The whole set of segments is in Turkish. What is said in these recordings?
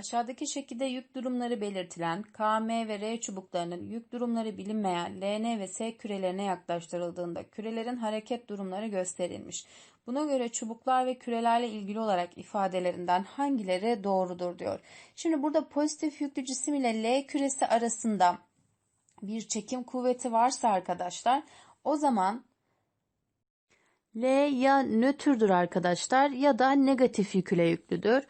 Aşağıdaki şekilde yük durumları belirtilen K, M ve R çubuklarının yük durumları bilinmeyen LN ve S kürelerine yaklaştırıldığında kürelerin hareket durumları gösterilmiş. Buna göre çubuklar ve kürelerle ilgili olarak ifadelerinden hangileri doğrudur diyor. Şimdi burada pozitif yüklü cisim ile L küresi arasında bir çekim kuvveti varsa arkadaşlar o zaman L ya nötrdür arkadaşlar ya da negatif yüküle yüklüdür.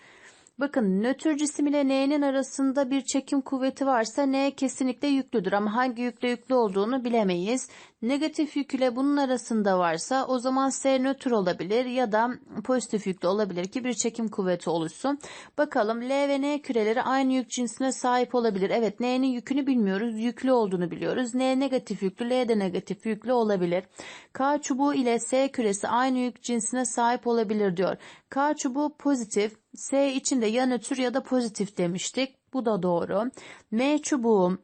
Bakın nötr cisim ile N'nin arasında bir çekim kuvveti varsa N kesinlikle yüklüdür ama hangi yükle yüklü olduğunu bilemeyiz. Negatif yük ile bunun arasında varsa o zaman S nötr olabilir ya da pozitif yüklü olabilir ki bir çekim kuvveti oluşsun. Bakalım L ve N küreleri aynı yük cinsine sahip olabilir. Evet N'nin yükünü bilmiyoruz. Yüklü olduğunu biliyoruz. N negatif yüklü, L de negatif yüklü olabilir. K çubuğu ile S küresi aynı yük cinsine sahip olabilir diyor. K çubuğu pozitif, S içinde ya nötr ya da pozitif demiştik. Bu da doğru. M çubuğu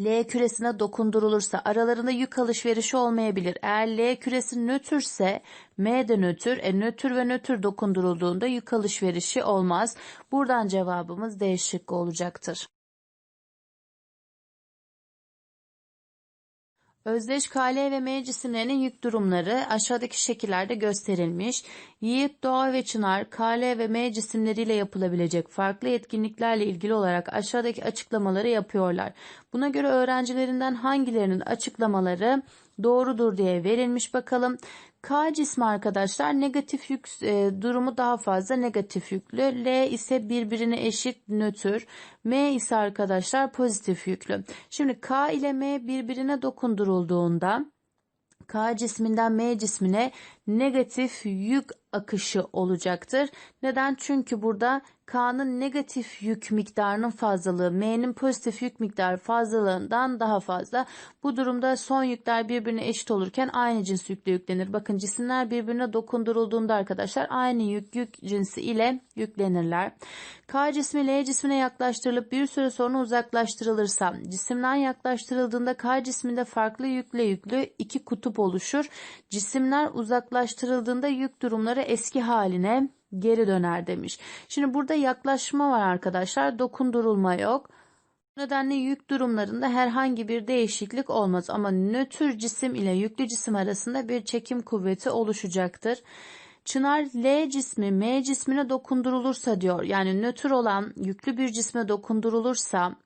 L küresine dokundurulursa aralarında yük alışverişi olmayabilir. Eğer L küresi nötrse M de nötr. E, nötr ve nötr dokundurulduğunda yük alışverişi olmaz. Buradan cevabımız D şıkkı olacaktır. Özdeş KL ve M cisimlerinin yük durumları aşağıdaki şekillerde gösterilmiş. Yiğit, Doğa ve Çınar, KL ve M cisimleriyle yapılabilecek farklı etkinliklerle ilgili olarak aşağıdaki açıklamaları yapıyorlar. Buna göre öğrencilerinden hangilerinin açıklamaları doğrudur diye verilmiş bakalım. K cismi arkadaşlar negatif yük e, durumu daha fazla negatif yüklü. L ise birbirine eşit nötr. M ise arkadaşlar pozitif yüklü. Şimdi K ile M birbirine dokundurulduğunda K cisminden M cismine negatif yük akışı olacaktır. Neden? Çünkü burada K'nın negatif yük miktarının fazlalığı M'nin pozitif yük miktarı fazlalığından daha fazla. Bu durumda son yükler birbirine eşit olurken aynı cins yükle yüklenir. Bakın cisimler birbirine dokundurulduğunda arkadaşlar aynı yük yük cinsi ile yüklenirler. K cismi L cismine yaklaştırılıp bir süre sonra uzaklaştırılırsa cisimden yaklaştırıldığında K cisminde farklı yükle yüklü iki kutup oluşur. Cisimler uzaklaştırıldığında yük durumları eski haline geri döner demiş. Şimdi burada yaklaşma var arkadaşlar. Dokundurulma yok. Bu nedenle yük durumlarında herhangi bir değişiklik olmaz ama nötr cisim ile yüklü cisim arasında bir çekim kuvveti oluşacaktır. Çınar L cismi M cismine dokundurulursa diyor. Yani nötr olan yüklü bir cisme dokundurulursa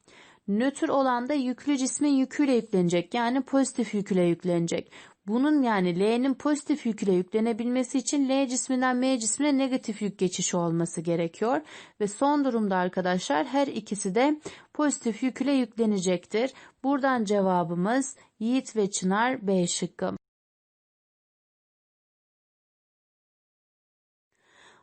nötr olan da yüklü cismin yüküyle yüklenecek. Yani pozitif yüküyle yüklenecek. Bunun yani L'nin pozitif yükle yüklenebilmesi için L cisminden M cismine negatif yük geçişi olması gerekiyor. Ve son durumda arkadaşlar her ikisi de pozitif yükle yüklenecektir. Buradan cevabımız Yiğit ve Çınar B şıkkı.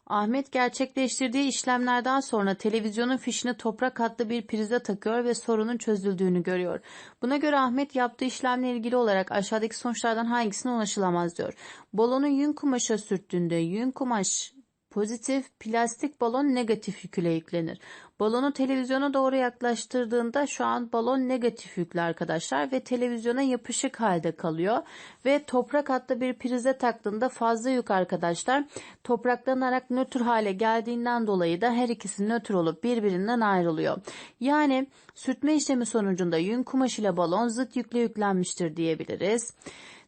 Ahmet gerçekleştirdiği işlemlerden sonra televizyonun fişini toprak adlı bir prize takıyor ve sorunun çözüldüğünü görüyor. Buna göre Ahmet yaptığı işlemle ilgili olarak aşağıdaki sonuçlardan hangisine ulaşılamaz diyor. Balonu yün kumaşa sürttüğünde yün kumaş pozitif, plastik balon negatif yükle yüklenir. Balonu televizyona doğru yaklaştırdığında şu an balon negatif yüklü arkadaşlar ve televizyona yapışık halde kalıyor. Ve toprak hatta bir prize taktığında fazla yük arkadaşlar topraklanarak nötr hale geldiğinden dolayı da her ikisi nötr olup birbirinden ayrılıyor. Yani sürtme işlemi sonucunda yün kumaş ile balon zıt yükle yüklenmiştir diyebiliriz.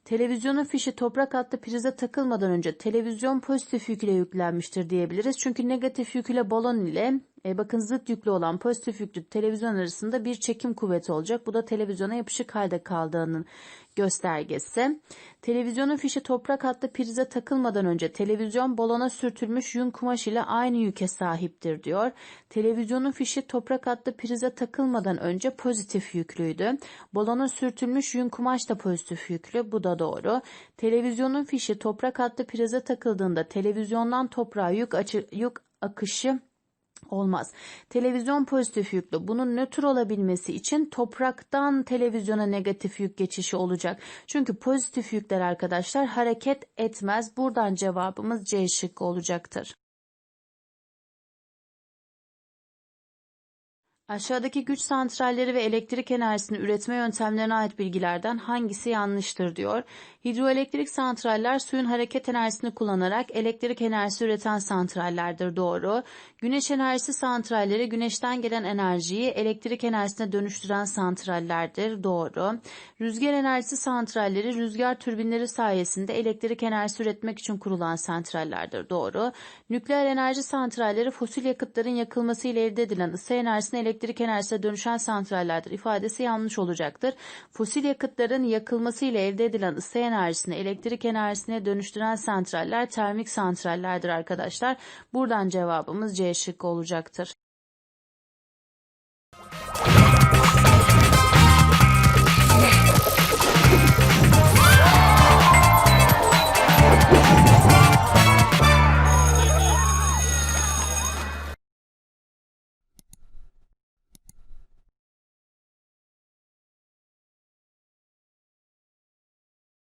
Televizyonun fişi toprak attı prize takılmadan önce televizyon pozitif yük ile yüklenmiştir diyebiliriz. Çünkü negatif yük ile balon ile e, bakın zıt yüklü olan pozitif yüklü televizyon arasında bir çekim kuvveti olacak. Bu da televizyona yapışık halde kaldığının göstergesi. Televizyonun fişi toprak hattı prize takılmadan önce televizyon balona sürtülmüş yün kumaş ile aynı yüke sahiptir diyor. Televizyonun fişi toprak hattı prize takılmadan önce pozitif yüklüydü. Balona sürtülmüş yün kumaş da pozitif yüklü. Bu da doğru. Televizyonun fişi toprak hattı prize takıldığında televizyondan toprağa yük, açı, yük akışı olmaz. Televizyon pozitif yüklü. Bunun nötr olabilmesi için topraktan televizyona negatif yük geçişi olacak. Çünkü pozitif yükler arkadaşlar hareket etmez. Buradan cevabımız C şıkkı olacaktır. Aşağıdaki güç santralleri ve elektrik enerjisini üretme yöntemlerine ait bilgilerden hangisi yanlıştır diyor. Hidroelektrik santraller suyun hareket enerjisini kullanarak elektrik enerjisi üreten santrallerdir doğru. Güneş enerjisi santralleri güneşten gelen enerjiyi elektrik enerjisine dönüştüren santrallerdir doğru. Rüzgar enerjisi santralleri rüzgar türbinleri sayesinde elektrik enerjisi üretmek için kurulan santrallerdir doğru. Nükleer enerji santralleri fosil yakıtların yakılması ile elde edilen ısı enerjisine elektrik enerjisine dönüşen santrallerdir ifadesi yanlış olacaktır. Fosil yakıtların yakılması ile elde edilen ısı enerjisini elektrik enerjisine dönüştüren santraller termik santrallerdir arkadaşlar. Buradan cevabımız C şıkkı olacaktır.